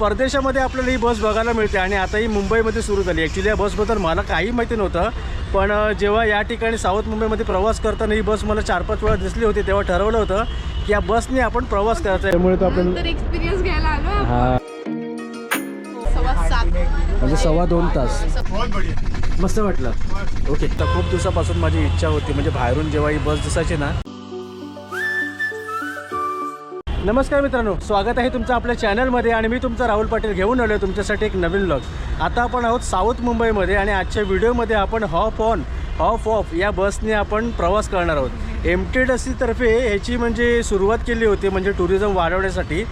परदेशामध्ये आपल्याला ही बस बघायला मिळते आणि आता ही मुंबईमध्ये सुरू झाली. ॲक्च्युली या बसबद्दल मला काही माहिती नव्हतं. पण जेव्हा या ठिकाणी साऊथ मुंबईमध्ये प्रवास करताना ही बस मला चार पाच वेळा दिसली होती तेव्हा ठरवलं होतं की या बसने आपण प्रवास करायचा त्यामुळे तो आपण एक्सपिरियन्स घ्यायला आलो म्हणजे सव्वा दोन तास. मस्त वाटलं. ओके तर खूप दिवसापासून माझी इच्छा होती म्हणजे बाहेरून जेव्हा ही बस दिसायची ना नमस्कार मित्रांनो स्वागत आहे तुमचं आपल्या चॅनलमध्ये आणि मी तुमचा राहुल पाटील घेऊन आलो तुमच्यासाठी एक नवीन ब्लॉग आता आपण आहोत साऊथ मुंबईमध्ये आणि आजच्या व्हिडिओमध्ये आपण हॉफ ऑन हॉफ ऑफ या बसने आपण प्रवास करणार आहोत. एम टी डसीतर्फे ह्याची म्हणजे सुरुवात केली होती म्हणजे टुरिझम वाढवण्यासाठी.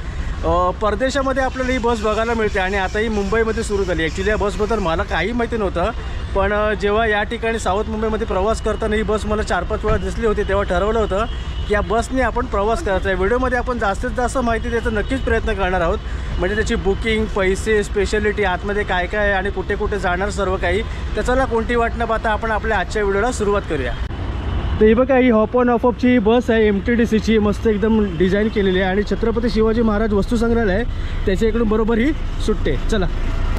परदेशामध्ये आपल्याला ही बस बघायला मिळते आणि आता ही मुंबईमध्ये सुरू झाली. ॲक्च्युली या बसबद्दल मला काही माहिती नव्हतं. पण जेव्हा या ठिकाणी साऊथ मुंबईमध्ये प्रवास करताना ही बस मला चार पाच वेळा दिसली होती तेव्हा ठरवलं होतं की या बसने आपण प्रवास करायचा आहे. व्हिडिओमध्ये आपण जास्तीत जास्त माहिती द्यायचा नक्कीच प्रयत्न करणार आहोत. म्हणजे त्याची बुकिंग पैसे स्पेशालिटी आतमध्ये काय काय आहे आणि कुठे कुठे जाणार सर्व काही. त्याच्याला कोणती वाट न पाहता आपण आपल्या आजच्या व्हिडिओला सुरुवात करूया. तर ही बघा ही हॉप ऑन ऑफ ऑफची बस आहे. एम टी डी सीची मस्त एकदम डिझाईन केलेली आहे. आणि छत्रपती शिवाजी महाराज वस्तू संग्रहालय त्याच्या इकडून बरोबर ही सुटते चला.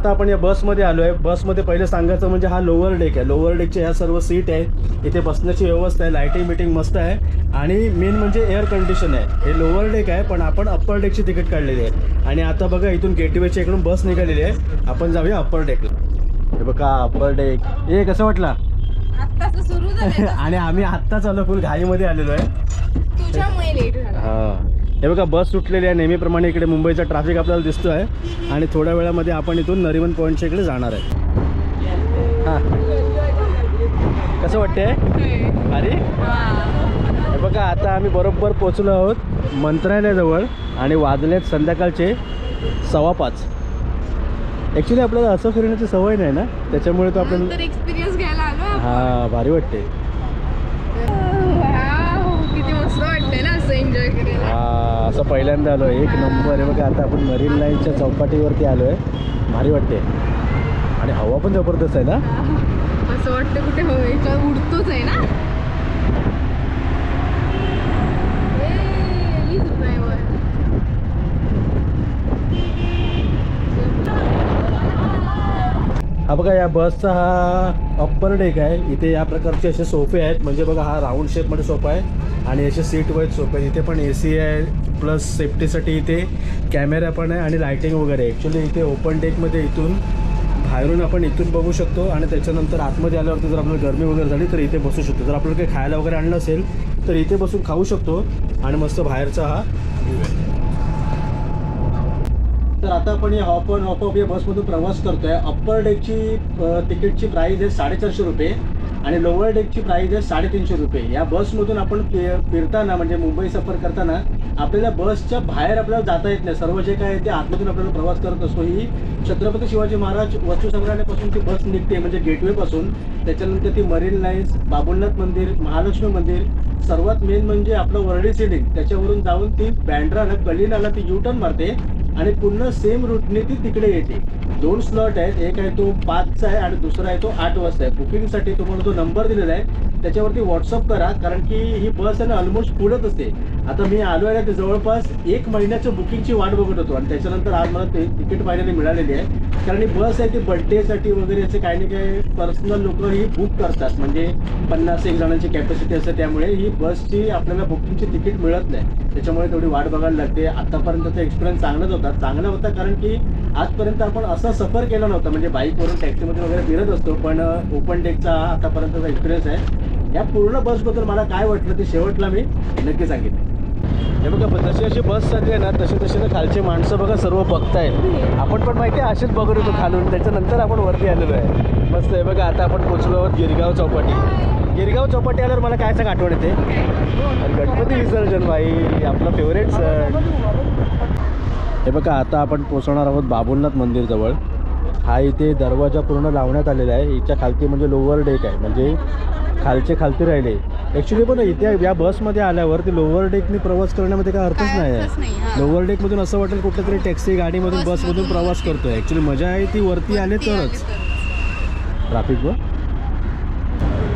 आता आपण या बसमध्ये आलो आहे बसमध्ये पहिलं सांगायचं म्हणजे हा लोअर डेक आहे. लोअर डेकचे ह्या सर्व सीट आहे. इथे बसण्याची व्यवस्था आहे. लाईटिंग मिटिंग मस्त आहे. आणि मेन म्हणजे एअर कंडिशन आहे. हे लोअर डेक आहे पण आपण अप्पर डेकची तिकीट काढलेली आहे. आणि आता बघा इथून गेटवेच्या इकडून बस निघालेली आहे. आपण जाऊया अप्पर डेकला. हे बघा अप्पर डेक. हे कसं वाटला? आत्ताच सुरू झालं आणि आम्ही आत्ताच आलो फुल घाईमध्ये आलेलो आहे. हा. हे बघा बस सुटलेली आहे. नेहमीप्रमाणे इकडे मुंबईचा ट्रॅफिक आपल्याला दिसतो आहे आणि थोड्या वेळामध्ये आपण इथून नरिमन पॉईंटच्या इकडे जाणार आहे. हां. कसं वाटतंय? अरे हे बघा आता आम्ही बरोबर पोचलो आहोत मंत्रालयाजवळ आणि वाजलेत संध्याकाळचे सव्वा पाच. ॲक्च्युली आपल्याला असं फिरण्याची सवय नाही ना? त्याच्यामुळे तो आपण एक्सपिरियन्स घ्यायला हा भारी वाटते किती मस्त वाटतंय ना असं एन्जॉय करायला हा असं पहिल्यांदा आलो आहे. एक नंबर आहे बघा आता आपण मरीन लाईनच्या चौपाटीवरती आलो आहे. भारी वाटते. आणि हवा पण जबरदस्त आहे ना? असं वाटतं कुठे हवा उडतोच आहे ना? हा बघा या बसचा हा अप्पर डेक आहे. इथे या प्रकारचे असे सोफे आहेत. म्हणजे बघा हा राऊंड शेपमध्ये सोफा आहे. आणि असे सीट वाईज सोफे आहेत. इथे पण ए सी आहे. प्लस सेफ्टीसाठी इथे कॅमेरा पण आहे आणि लायटिंग वगैरे ॲक्च्युली इथे ओपन डेकमध्ये इथून बाहेरून आपण इथून बघू शकतो. आणि त्याच्यानंतर आतमध्ये आल्यावरती जर आपल्याला गरमी वगैरे झाली तर इथे बसू शकतो. जर आपल्याला काही खायला वगैरे आणलं असेल तर इथे बसून खाऊ शकतो. आणि मस्त बाहेरचा हा व्ह्यू आहे. आता आपण या हॉप ऑन हॉप ऑफ या बसमधून प्रवास करतोय. अप्पर डेकची तिकीटची प्राईज आहे साडेचारशे रुपये आणि लोअर डेकची प्राईज आहे साडेतीनशे रुपये. या बसमधून आपण फिरताना म्हणजे मुंबई सफर करताना आपल्याला बसच्या बाहेर आपल्याला जाता येत नाही. सर्व जे काय ते आतमधून आपल्याला प्रवास करत असतो. ही छत्रपती शिवाजी महाराज वस्तुसंग्रहालयापासून ती बस निघते म्हणजे गेटवेपासून त्याच्यानंतर ती मरीन लाईन्स बाबुलनाथ मंदिर महालक्ष्मी मंदिर. सर्वात मेन म्हणजे आपलं वर्डी सिलिंग त्याच्यावरून जाऊन ती बँड्राला कलिनाला ती यू टर्न मारते. आणि पुन्हा सेम रूटने ती तिकडे येते. दोन स्लॉट आहेत एक आहे तो पाचचा आहे आणि दुसरा आहे तो आठ वाजता आहे बुकिंगसाठी तुम्हाला जो नंबर दिलेला आहे त्याच्यावरती व्हॉट्सअप करा कारण की ही बस आहे ना ऑलमोस्ट पुढत असते. आता मी आलो आहे ना ते जवळपास एक महिन्याच्या बुकिंगची वाट बघत होतो. आणि त्याच्यानंतर आज मला ते तिकीट फायनली मिळालेली आहे. कारण ही बस आहे ती बड्डेसाठी वगैरे असे काही ना काही पर्सनल लोक ही बुक करतात. म्हणजे पन्नास एक जणांची कॅपॅसिटी असते त्यामुळे ही बसची आपल्याला बुकिंगची तिकीट मिळत नाही. त्याच्यामुळे थोडी वाट बघायला लागते. आतापर्यंतचा एक्सपिरियन्स चांगलाच होता. चांगला होता कारण की आजपर्यंत आपण असा सफर केला नव्हता. म्हणजे बाईकवरून टॅक्सीमध्ये वगैरे फिरत असतो. पण ओपन डेकचा आतापर्यंतचा एक्सपिरियन्स आहे. या पूर्ण बसबद्दल मला काय वाटलं ते शेवटला मी नक्की सांगितलं हे बघा जशी जशी बस चालली आहे ना तशी तशी ना खालचे माणसं बघा सर्व बघतायत. आपण पण माहिती आहे असेच बघत होतो खालून. त्याच्यानंतर आपण वरती आलेलो आहे. मस्त आहे बघा आता आपण पोचलो आहोत गिरगाव चौपाटी. गिरगाव चौपाटी आल्यावर मला काय सांग आठवण येते? गणपती विसर्जन बाई आपला फेवरेट सण. हे बघा आता आपण पोचवणार आहोत बाबुलनाथ मंदिरजवळ हा इथे दरवाजा पूर्ण लावण्यात आलेला आहे. याच्या खालती म्हणजे लोअर डेक आहे. म्हणजे खालचे खालती राहिले. ॲक्च्युली पण इथे या बसमध्ये आल्यावर ते लोअर डेकने प्रवास करण्यामध्ये काय अर्थच नाही आहे. लोअर डेकमधून असं वाटेल कुठल्या तरी टॅक्सी गाडीमधून बसमधून प्रवास वगैरे. करतोय. ॲक्च्युली मजा आहे ती वरती आले तरच. तरच. ट्रॅफिकवर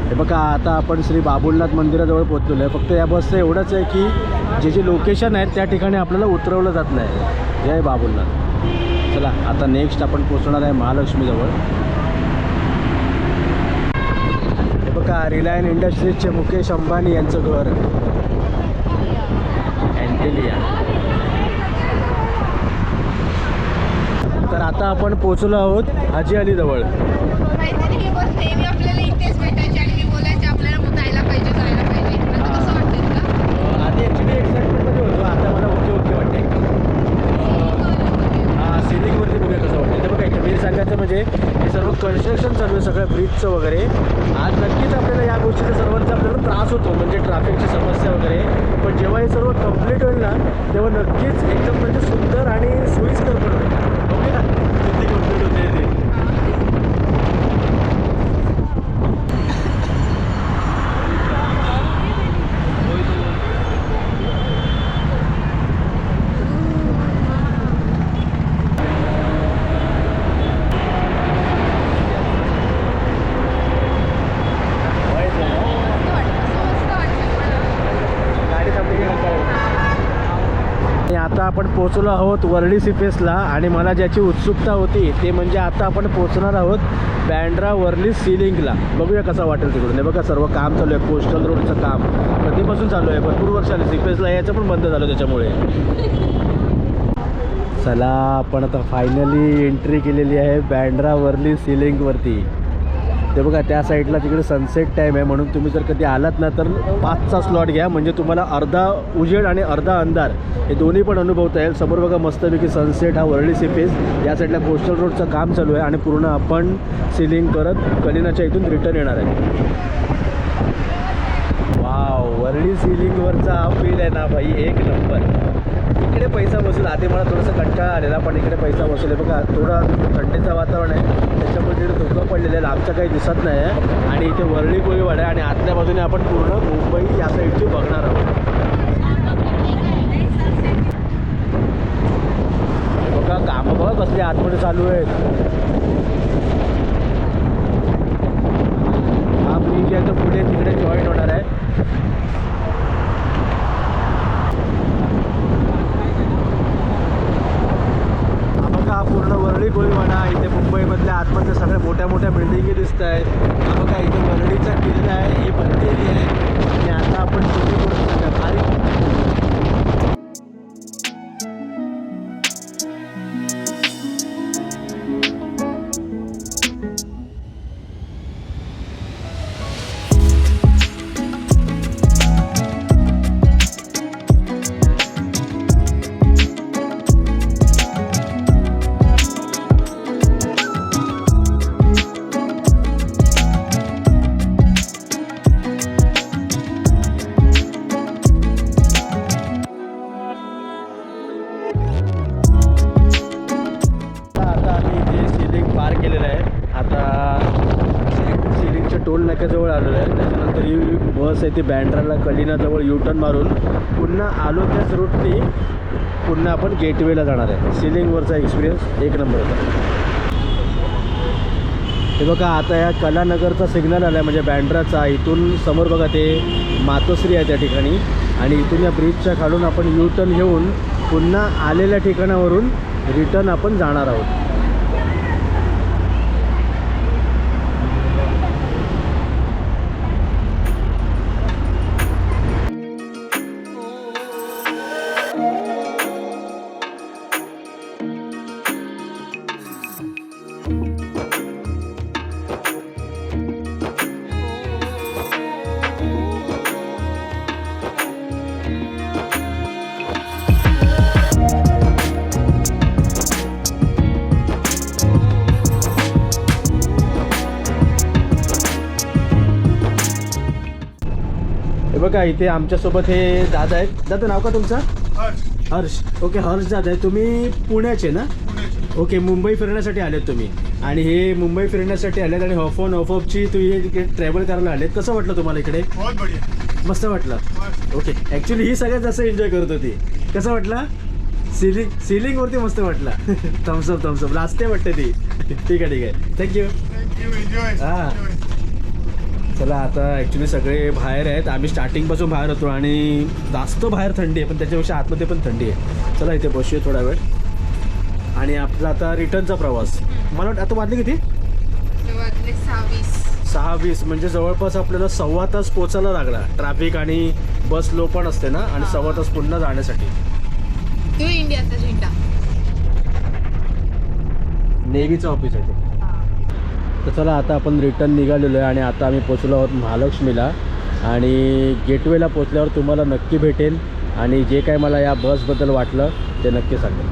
हे बघा आता आपण श्री बाबुलनाथ मंदिराजवळ पोहोचलेलो आहे फक्त या बसचं एवढंच आहे की जे जे लोकेशन आहेत त्या ठिकाणी आपल्याला उतरवलं जात नाही. जय बाबुलनाथ. चला आता नेक्स्ट आपण पोचणार आहे महालक्ष्मीजवळ हे बघा रिलायन्स इंडस्ट्रीजचे मुकेश अंबानी यांचं घर. अँटेलिया. तर आता आपण पोचलो आहोत हाजी अलीजवळ माहिती ही बस नेहमी आपल्याला इथेच भेटायची आणि मी बोलायचे आपल्याला जायला पाहिजे जायला पाहिजे आता कसं वाटतं तुला आधी ॲक्च्युली एक्साइटमेंटमध्ये होतो आता मला ओके ओके वाटते हा सिलिंगवरती बघूया कसं वाटतं ते बघा इथे मी सांगायचं म्हणजे हे सर्व कन्स्ट्रक्शन चालू आहे सगळं ब्रिजचं वगैरे. आज नक्कीच आपल्याला या गोष्टीचा सर्वांचा आपल्याला त्रास होतो म्हणजे ट्रॅफिकची समस्या वगैरे. पण जेव्हा हे सर्व कंप्लीट होईल ना तेव्हा नक्कीच एकदम म्हणजे सुंदर आणि सोयीस्कर पण होईल ओके ना किती कंप्लीट होते ते मस्त वाटतं मस्त वाटतं मला. गाडी थांबली की नका आणि आता आपण पोचलो आहोत वर्डी सीपेसला आणि मला ज्याची उत्सुकता होती ते म्हणजे आता आपण पोचणार आहोत बँड्रा वर्ली सिलिंगला. बघूया कसा वाटेल तिकडून. हे बघा सर्व काम चालू आहे. कोस्टल रोडचं काम. कधीपासून चालू आहे? भरपूर वर्ष आले सीपेसला यायचं पण बंद झालं त्याच्यामुळे. चला आपण आता फायनली एंट्री केलेली आहे बँड्रा वर्ली सिलिंगवरती. ते बघा त्या साईडला तिकडे सनसेट टाईम आहे. म्हणून तुम्ही जर कधी आलात ना तर पाचचा स्लॉट घ्या. म्हणजे तुम्हाला अर्धा उजेड आणि अर्धा अंधार हे दोन्ही पण अनुभवता येईल. समोर बघा मस्तपैकी सनसेट हा वर्ली सिफेस या साईडला कोस्टल रोडचं काम चालू आहे आणि पूर्ण आपण सिलिंग करत कलिनाच्या इथून रिटर्न येणार आहे. वाव वर्ली सिलिंगवरचा हा फील आहे ना भाई. एक नंबर इकडे पैसा वसूल आधी मला थोडंसं कंटाळा आलेला पण इकडे पैसा वसूल आहे. बघा थोडा थंडीचं वातावरण आहे. त्याच्यामुळे तिकडे धुकं पडलेलं आहे. लांबचं काही दिसत नाही आहे. आणि इथे वरळी गोळीवाड आहे. आणि आतल्या बाजूने आपण पूर्ण मुंबई या साईडची बघणार आहोत. बघा कामं बघा कसली आतमध्ये चालू आहेत. हा मी जे आहे तो पुढे तिकडे जॉईन होणार आहे हा बघा हा पूर्ण वरळी इथे मुंबईमधल्या आतमधल्या सगळ्या मोठ्या मोठ्या बिल्डिंगी दिसत आहेत हा बघा इथे बर्डीचा किल्ला आहे ही बनलेली आहे. टोल नाक्याजवळ आलो आहे. त्याच्यानंतर ही बस आहे ती बँड्राला कलिनाजवळ युटर्न मारून पुन्हा आलो त्याच रूटनी पुन्हा आपण गेटवेला जाणार आहे. सिलिंगवरचा एक्सपिरियन्स एक नंबर होता. हे बघा आता या कलानगरचा सिग्नल आला आहे म्हणजे बँड्राचा इथून समोर बघा ते मातोश्री आहे त्या ठिकाणी. आणि इथून या ब्रिजच्या खालून आपण यू टर्न घेऊन पुन्हा आलेल्या ठिकाणावरून रिटर्न आपण जाणार आहोत. हे बघा इथे आमच्यासोबत हे दादा आहेत. दादा नाव का तुमचं? हर्ष. ओके हर्ष दादा आहे तुम्ही पुण्याचे ना? ओके मुंबई फिरण्यासाठी आलेत तुम्ही. आणि हे मुंबई फिरण्यासाठी आलेत आणि हॉफ ऑन ऑफ ऑफची तुम्ही हे ट्रॅव्हल करायला आलेत. कसं वाटलं तुम्हाला इकडे? मस्त वाटलं. ओके ॲक्च्युली ही सगळ्यात जास्त एन्जॉय करत होती. कसं वाटलं? सिलिंग सिलिंगवरती मस्त वाटलं. थम्सअप थम्सअप लास्ट वाटते ती. ठीक आहे ठीक आहे. Thank you Ah. चला आता ॲक्च्युली सगळे बाहेर आहेत. आम्ही स्टार्टिंगपासून बाहेर होतो आणि जास्त बाहेर थंडी आहे पण त्याच्यापेक्षा आतमध्ये पण थंडी आहे. चला इथे बसूया थोडा वेळ. आणि आपला आता रिटर्नचा प्रवास. मला वाटतं आता वाजले किती? सहा वीस म्हणजे जवळपास आपल्याला सव्वा तास पोचायला लागला. ट्रॅफिक आणि बस लो पण असते ना आणि सव्वा तास पुन्हा जाण्यासाठी. तो इंडियाचा झेंडा. नेव्हीचं ऑफिस आहे ते. तर चला आता आपण रिटर्न निघालेलो आहे आणि आता आम्ही पोचलो आहोत महालक्ष्मीला. आणि गेटवेला पोचल्यावर तुम्हाला नक्की भेटेल आणि जे काय मला या बसबद्दल वाटलं ते नक्की सांगेल.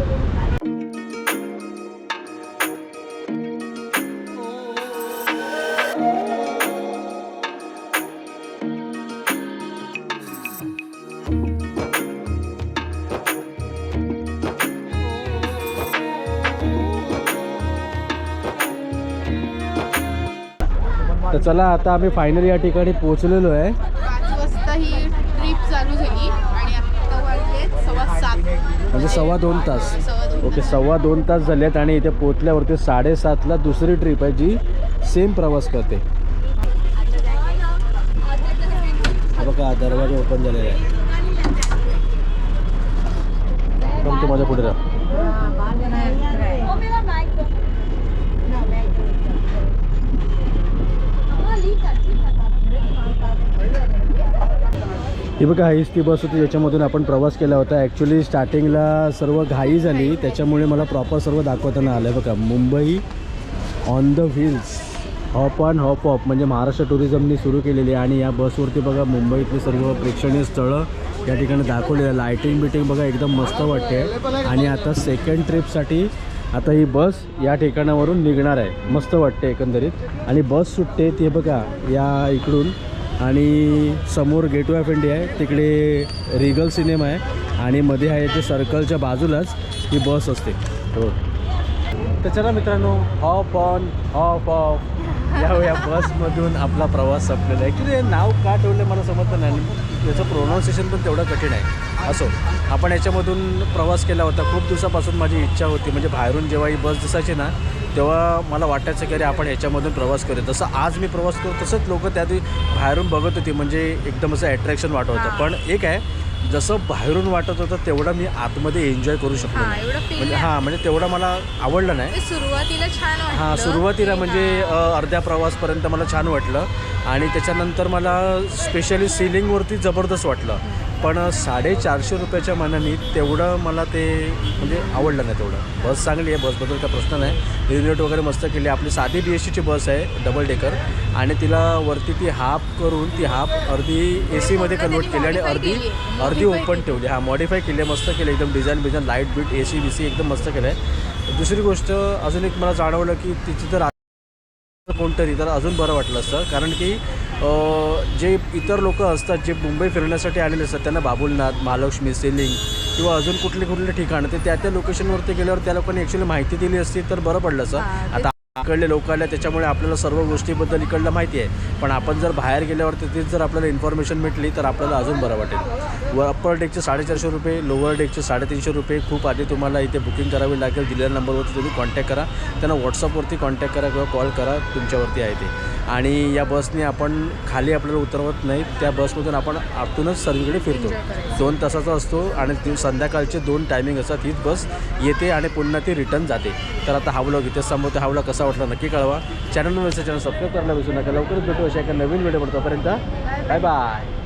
चला आता आम्ही फायनली या ठिकाणी पोचलेलो आहे. पाच वाजता ही ट्रिप चालू झाली आणि आता वाजले सव्वा सात. म्हणजे सव्वा दोन तास. सव्वा दोन ओके सव्वा दोन तास झालेत आणि इथे पोचल्यावरती साडेसातला दुसरी ट्रिप आहे जी सेम प्रवास करते. बघा दरवाजा ओपन झालेला आहे. पण तू माझ्या पुढे राहा. ही बघा हीच ती बस होती ज्याच्यामधून आपण प्रवास केला होता. ॲक्च्युली स्टार्टिंगला सर्व घाई झाली. त्याच्यामुळे मला प्रॉपर सर्व दाखवताना आलं आहे बघा. Mumbai on the wheels hop on hop off म्हणजे महाराष्ट्र टुरिझमनी सुरू केलेली आहे. आणि या बसवरती बघा मुंबईतली सर्व प्रेक्षणीय स्थळं या ठिकाणी दाखवलेलं आहे लायटिंग बिटिंग बघा एकदम मस्त वाटते. आणि आता सेकंड ट्रिपसाठी आता ही बस या ठिकाणावरून निघणार आहे. मस्त वाटते एकंदरीत. आणि बस सुटते ते बघा या इकडून. आणि समोर गेट ऑफ इंडिया आहे. तिकडे रिगल सिनेमा आहे. आणि मध्ये आहे ते सर्कलच्या बाजूलाच ही बस असते. हो. तर चला मित्रांनो ऑफ ऑन ऑफ ऑफ या या बसमधून आपला प्रवास संपलेला आहे. ॲक्च्युली नाव का ठेवलं मला समजतं नाही. याचं प्रोनाऊन्सिएशन पण तेवढं कठीण आहे. असो आपण याच्यामधून प्रवास केला होता. खूप दिवसापासून माझी इच्छा होती. म्हणजे बाहेरून जेव्हा ही बस दिसायची ना तेव्हा मला वाटायचं की अरे आपण ह्याच्यामधून प्रवास करू जसं आज मी प्रवास करतो तसंच लोक त्या बाहेरून बघत होती म्हणजे एकदम असं अट्रॅक्शन वाटत होतं. पण एक आहे जसं बाहेरून वाटत होतं तेवढं मी आतमध्ये एन्जॉय करू शकलो फील म्हणजे हां म्हणजे तेवढं मला आवडलं नाही. सुरुवातीला छान हां सुरुवातीला म्हणजे अर्ध्या प्रवासपर्यंत मला छान वाटलं. आणि त्याच्यानंतर मला स्पेशली सिलिंगवरती जबरदस्त वाटलं. पण साडेचारशे रुपयाच्या मनाने तेवढं मला ते म्हणजे आवडलं नाही तेवढं. बस चांगली आहे बसबद्दल काय प्रश्न नाही. युनिट वगैरे मस्त केली. आपली साधी बी एस सीची बस आहे डबल डेकर आणि तिला वरती ती हाफ करून ती हाफ अर्धी ए सीमध्ये कन्वर्ट केली आणि अर्धी अर्धी ओपन ठेवली. हा मॉडिफाय केली आहे मस्त केलं. एकदम design बिझाईन light beat A C B C एकदम मस्त केलं आहे दुसरी गोष्ट अजून एक मला जाणवलं की तिची जर कोणतरी तर अजून बरं वाटलं असतं कारण की जे इतर लोक असतात जे मुंबई फिरण्यासाठी आलेले असतात त्यांना बाबुलनाथ महालक्ष्मी सेलिंग किंवा अजून कुठले कुठले ठिकाण ते त्या त्या लोकेशनवरती गेल्यावर त्या लोकांनी ॲक्च्युली माहिती दिली असती तर बरं पडलं असं. आता इकडले लोक आले त्याच्यामुळे आपल्याला सर्व गोष्टीबद्दल इकडलं माहिती आहे. पण आपण जर बाहेर गेल्यावर तिथेच जर आपल्याला इन्फॉर्मेशन भेटली तर आपल्याला अजून बरं वाटेल. व अप्पर डेकचे साडेचारशे रुपये लोअर डेकचे साडेतीनशे रुपये खूप आधी तुम्हाला इथे बुकिंग करावी लागेल. दिलेल्या नंबरवरती तुम्ही कॉन्टॅक्ट करा. त्यांना व्हॉट्सअपवरती कॉन्टॅक्ट करा किंवा कॉल करा तुमच्यावरती आहे ते. आणि या बसने आपण खाली आपल्याला उतरवत नाही त्या बसमधून आपण आतूनच सर्वीकडे फिरतो. दोन तासाचा असतो आणि ती संध्याकाळचे दोन टायमिंग असतात. हीच बस येते आणि पुन्हा ती रिटर्न जाते. तर आता हा व्लॉग इथेच संपवतो हा व्लॉग कसा वाटला नक्की कळवा. चॅनल नसेल चॅनल सबस्क्राईब करायला विसरू नका. लवकरच भेटू अशा एका नवीन व्हिडिओ तोपर्यंत बाय बाय